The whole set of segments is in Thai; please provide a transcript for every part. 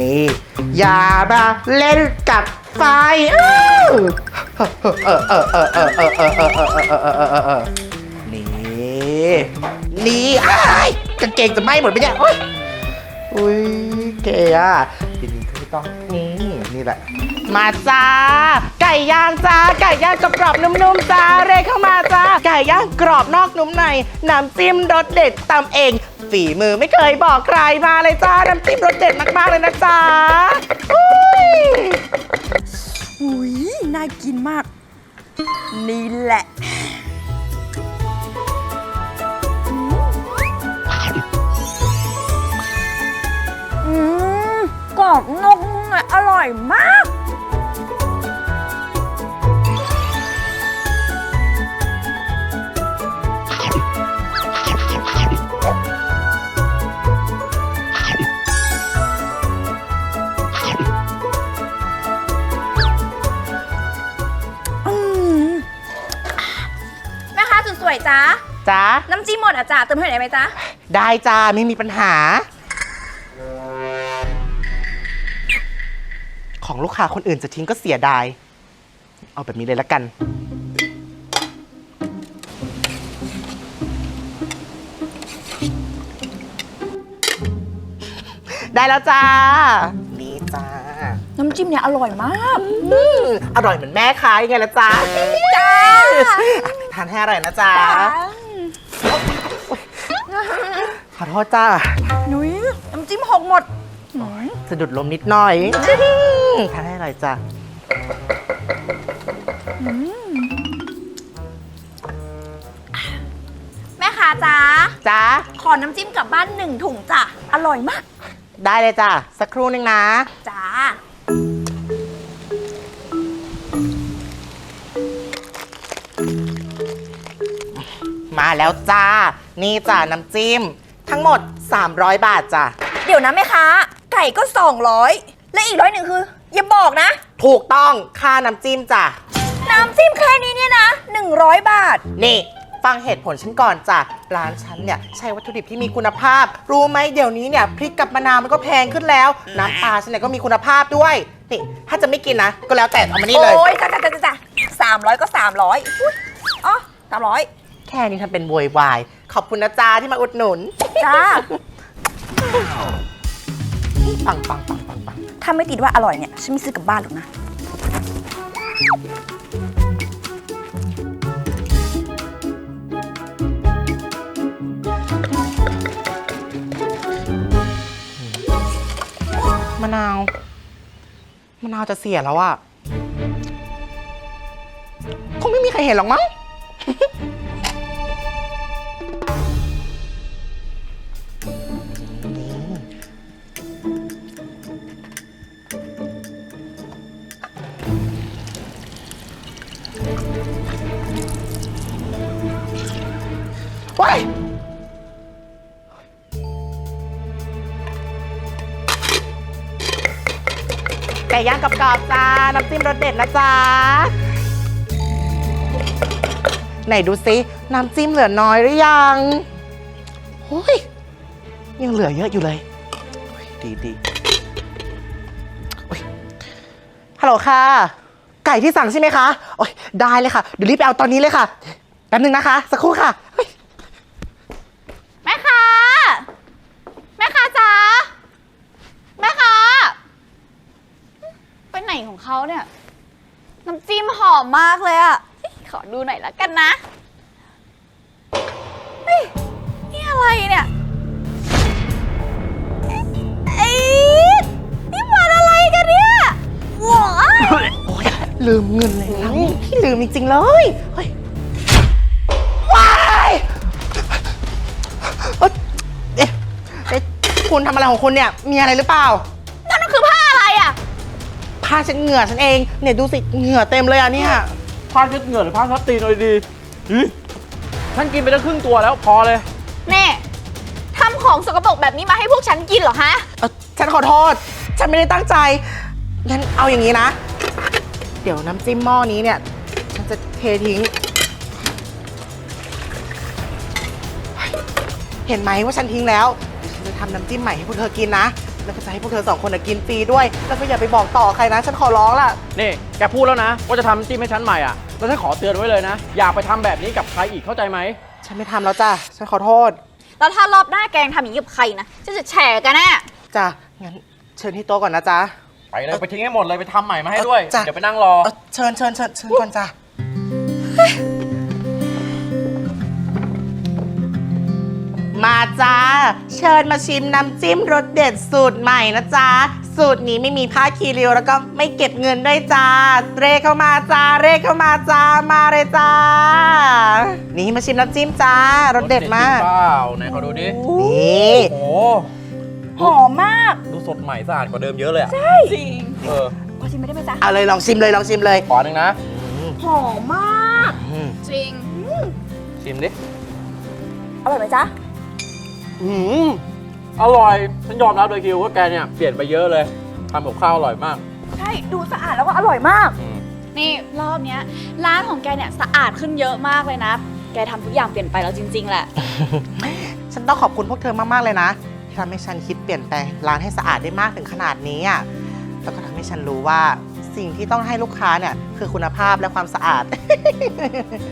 นี่ อย่ามาเล่นกับไฟนี่นี่อ้ยกางเกงจะไหม้หมดไปเนี่ยโอ้ยอุ้ยเกอะทีนี้คือต้องนี่นี่แหละ มาจ้าไก่ย่างจ้าไก่ย่างกรอบๆนุ่มๆจ้าเรเข้ามาจ้าไก่ย่างกรอบนอกนุ่มในน้ำจิ้มรสเด็ดตำเอง ฝีมือไม่เคยบอกใครมาเลยจ้าน้ำจิ้มรสเด็ดมากๆเลยนะจ้าอุ้ยอุ้ยน่ากินมาก นี่แหละ อืมกรอบนุ่มอร่อยมาก จ้าจ้าน้ำจิ้มหมดอะจ้าเติมให้หน่อยได้ไหมจ้าได้จ้าไม่มีปัญหา ของลูกค้าคนอื่นจะทิ้งก็เสียดาย เอาแบบนี้เลยละกัน ได้แล้วจ้านี่จ้า น้ำจิ้มเนี่ยอร่อยมากอืมอร่อยเหมือนแม่ค้ายังไงละจ้าจ้าทานให้อร่อยนะจ้าขอโทษจ้านุ้ยน้ำจิ้มหกหมดหืมสะดุดลมนิดหน่อยทานให้อร่อยจ้าแม่ค้าจ้าจ้าขอน้ำจิ้มกลับบ้านหนึ่งถุงจ้ะ อร่อยมาก ได้เลยจ้าสักครู่หนึงนะ จ้า มาแล้วจ้า นี่จ้าน้ำจิ้ม ทั้งหมด 300 บาทจ้ะ เดี๋ยวนะแม่ค้าไก่ก็ 200 และอีกร้อยหนึ่งคือ อย่าบอกนะ ถูกต้องค่าน้ำจิ้มจ้ะ น้ำจิ้มแค่นี้เนี่ยนะ 100 บาท นี่ ฟังเหตุผลฉันก่อนจ้ะ ร้านฉันเนี่ย ใช้วัตถุดิบที่มีคุณภาพ รู้ไหมเดี๋ยวนี้เนี่ยพริกกับมะนาวมันก็แพงขึ้นแล้ว น้ำปลาฉันเนี่ยก็มีคุณภาพด้วยนี่ถ้าจะไม่กินนะก็แล้วแต่เอามานี่เลย โอ้ยจ้าจ้าจ้าจ้าสามร้อยก็สามร้อยอ๋อสามร้อย แค่นี้ทำเป็นโวยวาย ขอบคุณนะจ้าที่มาอุดหนุน จ้า ปังปังปังปังปังถ้าไม่ติดว่าอร่อยเนี่ย ฉันไม่ซื้อกลับบ้านหรอกนะ มะนาว มะนาวจะเสียแล้วอะคงไม่มีใครเห็นหรอกมั้ง ย่างกรอบๆจ้า น้ำจิ้มรสเด็ดนะจ๊ะไหนดูซิ น้ำจิ้มเหลือน้อยหรือยังโอ้ยยังเหลือเยอะอยู่เลย ดีดีฮัลโหลค่ะ ไก่ที่สั่งใช่ไหมคะ โอ้ยได้เลยค่ะ เดี๋ยวรีบไปเอาตอนนี้เลยค่ะ แป๊บนึงนะคะ สักครู่ค่ะเฮ้ย แม่ค้า แม่ค้าจ๋า แม่ค้า ไปไหนของเขาเนี่ย น้ำจิ้มหอมมากเลยอะขอดูหน่อยละกันนะเฮ้ยนี่อะไรเนี่ยเอ๊ะนี่มันอะไรกันเนี่ยว้ายโอ้ยลืมเงินเลยเราพี่ลืมจริงๆเลยเฮ้ยว้ายเอ้ยเอ๊ะเอ๊ะคุณทำอะไรของคุณเนี่ย มีอะไรหรือเปล่า ผ้าเช็ดเหงื่อฉันเอง เนี่ยดูสิเหงื่อเต็มเลยอะเนี่ย ผ้าเช็ดเหงื่อหรือผ้าซับตีนเอาดีๆหึฉันกินไปตั้งครึ่งตัวแล้วพอเลยเน่ทำของสกปรกแบบนี้มาให้พวกฉันกินเหรอฮะ เอ่อฉันขอโทษ ฉันไม่ได้ตั้งใจ งั้นเอาอย่างนี้นะ เดี๋ยวน้ำจิ้มหม้อนี้เนี่ย ฉันจะเททิ้ง เห็นไหมว่าฉันทิ้งแล้วเดี๋ยวฉันจะทำน้ำจิ้มใหม่ให้พวกเธอกินนะ แล้วก็จะให้พวกเธอสองคนน่ะกินฟรีด้วย แล้วก็อย่าไปบอกต่อใครนะ ฉันขอร้องล่ะ นี่แกพูดแล้วนะ ว่าจะทำจิ้มให้ฉันใหม่อะแล้วฉันขอเตือนไว้เลยนะ อย่าไปทำแบบนี้กับใครอีกเข้าใจไหม ฉันไม่ทำแล้วจ้ะ ฉันขอโทษแล้วถ้ารอบหน้าแกงทำอย่างนี้กับใครนะฉันจะแฉกันแน่จ้ะ งั้นเชิญที่โต๊ะก่อนนะจ๊ะ ไปเลยไปทิ้งให้หมดเลยไปทำใหม่มาให้ด้วยจ้ะ เดี๋ยวไปนั่งรอ เอ่อเชิญเชิญเชิญเชิญก่อนจ้ะ มาจ้า เชิญมาชิมน้ำจิ้มรสเด็ดสูตรใหม่นะจ๊ะ สูตรนี้ไม่มีผ้าคีริ้วแล้วก็ไม่เก็บเงินด้วยจ้า เรเข้ามาจ้า เรเข้ามาจ้า มาเลยจ้า นี่มาชิมน้ำจิ้มจ้ารสเด็ดมากเปล่าไหนขอดูดินี่โอ้หอมมาก ดูสดใหม่สะอาดกว่าเดิมเยอะเลยอะจริงเออขอชิมไม่ได้ไหมจ๊ะเอาเลยลองชิมเลยลองชิมเลยขอหนึ่งนะหอมมากอืมจริงชิมดิอร่อยไหมจ๊ะ อืมอร่อยฉันยอมรับเลยคิวว่าแกเนี่ยเปลี่ยนไปเยอะเลยทำกับข้าวอร่อยมาก ใช่ ดูสะอาดแล้วก็อร่อยมาก อืมนี่รอบเนี้ยร้านของแกเนี่ยสะอาดขึ้นเยอะมากเลยนะ แกทำทุกอย่างเปลี่ยนไปแล้วจริง ๆ แหละ ฉันต้องขอบคุณพวกเธอมาก ๆ เลยนะ ที่ทำให้ฉันคิดเปลี่ยนแปลงร้านให้สะอาดได้มากถึงขนาดนี้อะแล้วก็ทำให้ฉันรู้ว่า สิ่งที่ต้องให้ลูกค้าเนี่ยคือคุณภาพและความสะอาด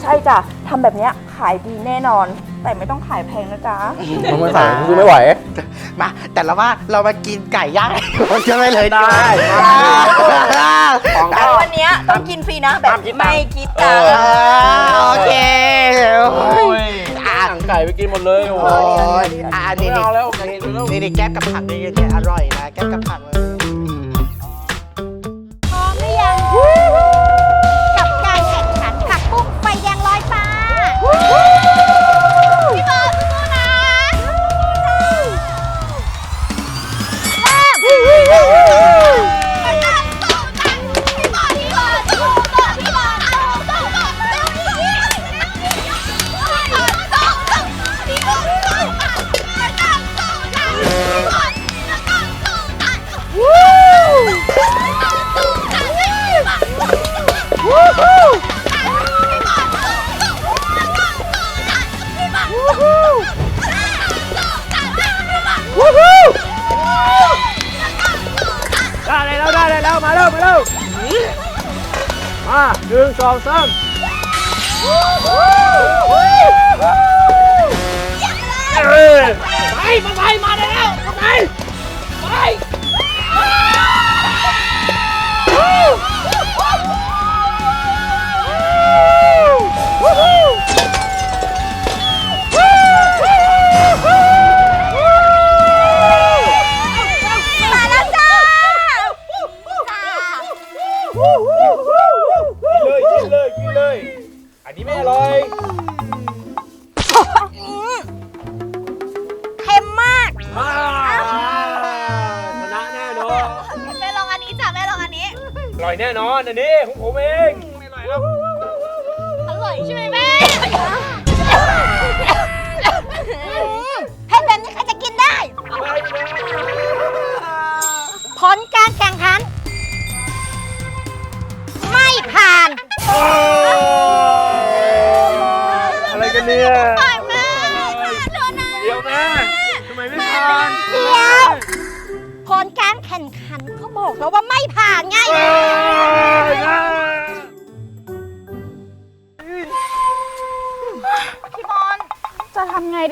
ใช่จ้ะทำแบบเนี้ยขายดีแน่นอน แต่ไม่ต้องขายแพงนะจ๊ะต้องไม่ใส่คือไม่ไหว มาแต่ละว่าเรามากินไก่ย่างใช่ไหมเลยได้ ของ แต่วันเนี้ยต้องกินฟรีนะ แบบห้ามคิดตังค์ ไม่คิดตังค์ โอเคโอ้ยหนังไก่ไปกินหมดเลยโอ้โอ้ยยอะอันนี้ไม่นี่เอาแล้วไก่ไปแล้ว นี่นี่แก้มกับผักนี่นี่อร่อยนะแก้มกับผักเลย มาหนึ่งสองสามเอ้ย ไปมาไปมาได้แล้วมาไปไป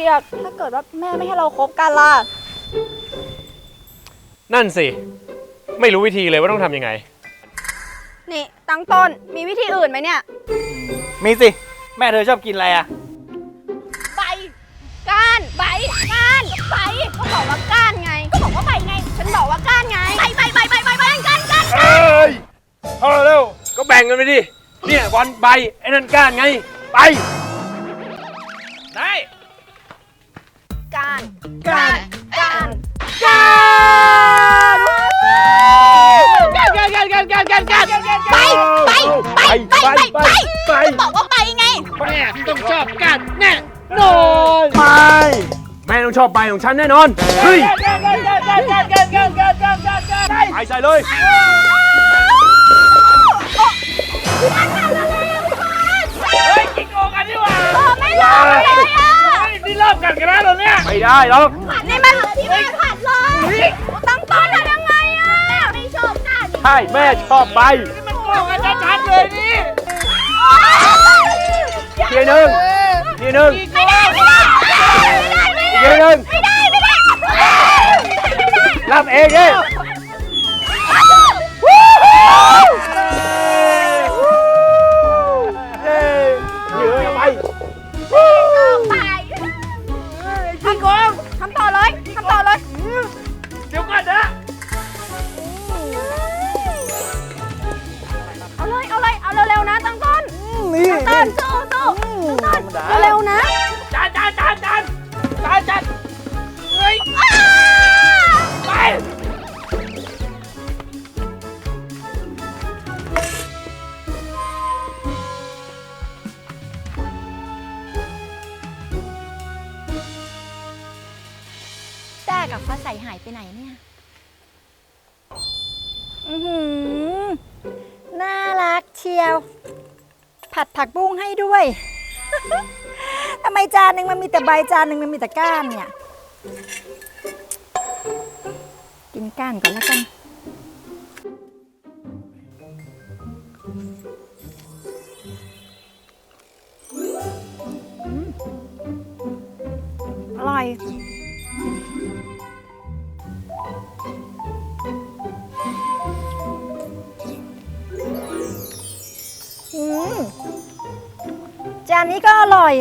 ดีอะถ้าเกิดว่าแม่ไม่ให้เราคบกันล่ะ นั่นสิ ไม่รู้วิธีเลยว่าต้องทำยังไง นี่ตั้งต้น มีวิธีอื่นไหมเนี่ย มีสิ แม่เธอชอบกินอะไรอะ ใบ ก้าน ใบ ก้านใบก็บอกว่าก้านไง ก็บอกว่าใบไง ฉันบอกว่าก้านไง ใบใบใบใบใบใบก้านก้านเอ้ยพอแล้วก็แบ่งกันไปดิ เนี่ยบอลใบไอ้นั่นก้านไง ไป ได้ กานก้านก้านก้านก้านก้านก้านก้านก้านก้านก้านไปไปไปไปไปไปบอกว่าไปไงแม่ต้องชอบก้านแน่นอนไปแม่ต้องชอบใบของฉันแน่นอนเฮ้ยไปใส่เลยเฮ้ยกินโกกันดีกว่าไม่รอดเลย นี่เริ่มกันกันแล้วเหรอเนี่ยไม่ได้หรอกผัดในมันที่วันผัดเลยตั้งต้นทำยังไงอะไม่ชอบหน้าใช่แม่ชอบไปนี่มันโกงกันชัดๆเลยนี่ทีหนึ่งทีหนึ่งไม่ได้ไม่ได้ไม่ได้ไม่ได้ไม่ได้ไม่ได้รับเองเอง นี่ต้นสู้สู้ต้นเร็วๆนะจานจานจานจานจานจานเฮ้ยไปแต่กับฟ้าใสหายไปไหนเนี่ยอือหือน่ารักเชียว ผัดผักบุ้งให้ด้วยทำไมจานหนึ่งมันมีแต่ใบจานหนึ่งมันมีแต่ก้านเนี่ย กินก้านก่อนแล้วกัน ร่อย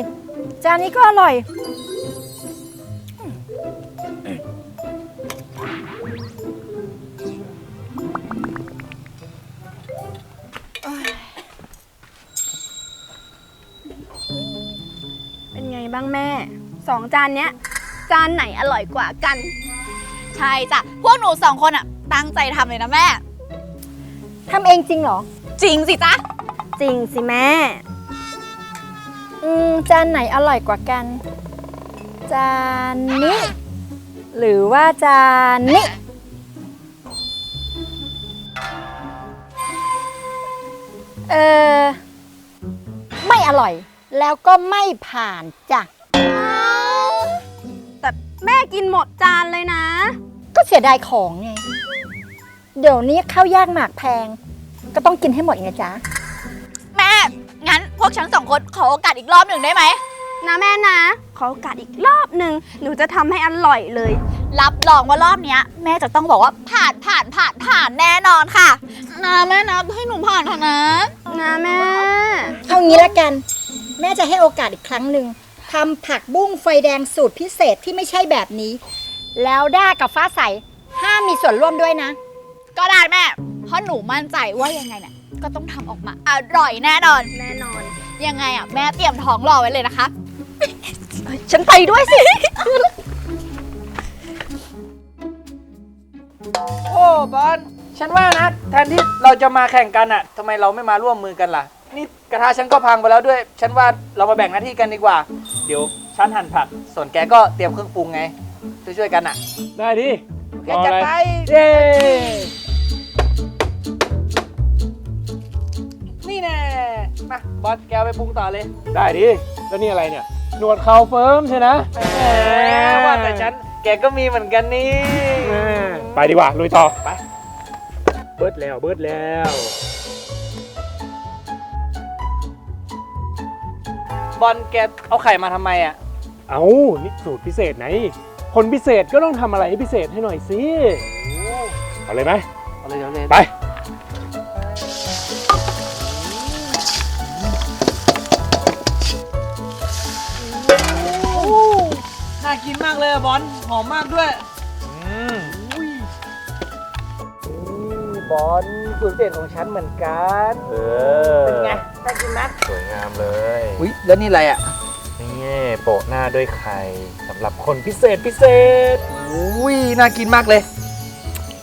จานนี้ก็อร่อย เป็นไงบ้างแม่ สองจานเนี้ย จานไหนอร่อยกว่ากัน ใช่จ้ะ พวกหนูสองคนอะ ตั้งใจทำเลยนะแม่ ทำเองจริงเหรอ จริงสิจ๊ะ จริงสิแม่อื มจานไหนอร่อยกว่ากัน จานนี้ หรือว่าจานนี้ เออ ไม่อร่อย แล้วก็ไม่ผ่านจ้ะ แต่แม่กินหมดจานเลยนะ ก็เสียดายของไง เดี๋ยวนี้ข้าวยากหมากแพง ก็ต้องกินให้หมดอีกนะจ๊ะ แม่ งั้น พวกฉันสองคนขอโอกาสอีกรอบหนึ่งได้ไหม นะแม่นะ ขอโอกาสอีกรอบหนึ่งหนูจะทำให้อร่อยเลย รับรองว่ารอบเนี้ย แม่จะต้องบอกว่าผ่านผ่านผ่านผ่านแน่นอนค่ะนะแม่นะให้หนูผ่านเถอะนะนะแม่ เอางี้ละกัน แม่จะให้โอกาสอีกครั้งหนึ่งทำผักบุ้งไฟแดงสูตรพิเศษที่ไม่ใช่แบบนี้ แล้วด้ากับฟ้าใสห้ามมีส่วนร่วมด้วยนะ ก็ได้แม่ เพราะหนูมั่นใจว่ายังไงเนี่ยก็ต้องทำออกมาอร่อยแน่นอน แน่นอน ยังไงอะแม่เตรียมท้องรอไว้เลยนะคะ ฉันไปด้วยสิ โอ้บอลฉันว่านะ แทนที่เราจะมาแข่งกันอะทำไมเราไม่มาร่วมมือกันล่ะ นี่กระทะฉันก็พังไปแล้วด้วย ฉันว่าเรามาแบ่งหน้าที่กันดีกว่า เดี๋ยวฉันหั่นผัก ส่วนแกก็เตรียมเครื่องปรุงไง ช่วยๆกันอะได้ดิแกจัดไปเย้นี่แน่ มาบอสแกเอาไปปรุงต่อเลยได้ดิ แล้วนี่อะไรเนี่ย หนวดเขาเฟิร์มใช่นะแหมว่าแต่ฉันแกก็มีเหมือนกันนี่แม่ไปดีกว่า ลุยต่อ ไป เบิดแล้ว เบิดแล้ว บอลแกเอาไข่มาทำไมอะเอานี่สูตรพิเศษไหน คนพิเศษก็ต้องทำอะไรให้พิเศษให้หน่อยสิ เอาเลยไหม เอาเลยเอาเลย ไป กินมากเลยอะบอลหอมมากด้วย อืมบอลสูตรพิเศษของฉันเหมือนกันเออเป็นไงน่ากินนะสวยงามเลยอุ้ยแล้วนี่อะไรอะนี่โปะหน้าด้วยไข่สำหรับคนพิเศษพิเศษอุ้ยน่ากินมากเลย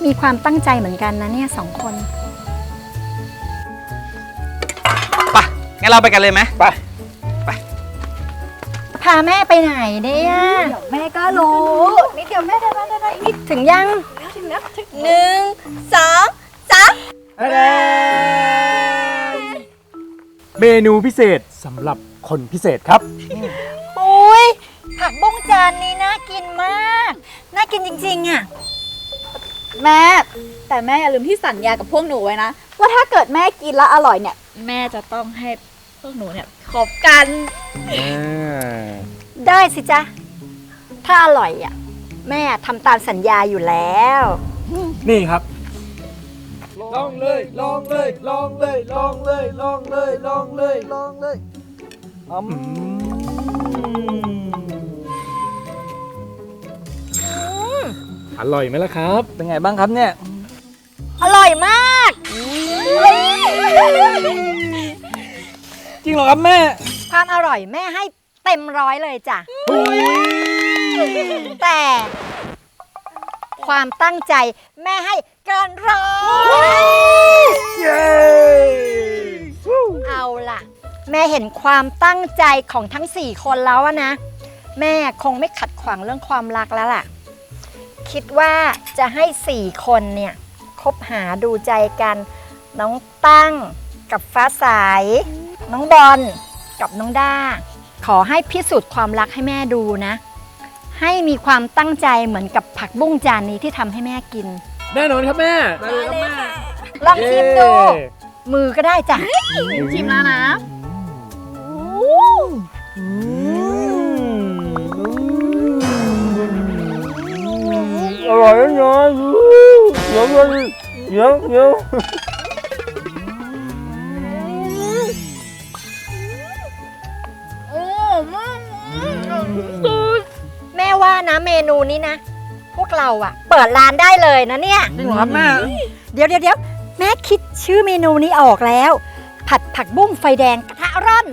มีความตั้งใจเหมือนกันนะเนี่ยสองคน ไปงั้นเราไปกันเลยไหมไปพาแม่ไปไหนเนี่ยแม่ก็รู้นิดเดียวแม่ได้ได้ได้นิดถึงยังหนึ่งสองสามเมนูพิเศษสำหรับคนพิเศษครับ อุ้ยผักบุ้งจานนี้น่ากินมาก น่ากินจริงๆอะแม่ แต่แม่อย่าลืมที่สัญญากับพวกหนูไว้นะ ว่าถ้าเกิดแม่กินแล้วอร่อยเนี่ย แม่จะต้องให้พวกหนูเนี่ย คบกันได้สิจ๊ะ ถ้าอร่อยอะ แม่ทำตามสัญญาอยู่แล้ว นี่ครับ ลองเลยลองเลยลองเลยลองเลยลองเลยลองเลยลองเลยอร่อยไหมล่ะครับ เป็นไงบ้างครับเนี่ย อร่อยมากจ ริงเหรอครับแม่ ความอร่อยแม่ให้เต็มร้อยเลยจ้ะ แต่ความตั้งใจแม่ให้เกินร้อยเอาล่ะ แม่เห็นความตั้งใจของทั้งสี่คนแล้วอะนะ แม่คงไม่ขัดขวางเรื่องความรักแล้วล่ะ คิดว่าจะให้สี่คนเนี่ยคบหาดูใจกัน น้องตั้งกับฟ้าใส น้องบอลกับน้องด้า ขอให้พิสูจน์ความรักให้แม่ดูนะ ให้มีความตั้งใจเหมือนกับผักบุ้งจานนี้ที่ทำให้แม่กิน แน่นอนครับแม่ได้เลยครับแม่ลองชิมดู มือก็ได้จ้ะชิมแล้วนะอร่อยแน่นอนเดี๋ยวเลยเดี๋ยวเดี๋ยวแเราอะเปิดร้านได้เลยนะเนี่ย จริงเหรอครับแม่เดี๋ยวเดี๋ยวเดี๋ยวแม่คิดชื่อเมนูนี้ออกแล้ว ผัดผักบุ้งไฟแดงกระทะร่อน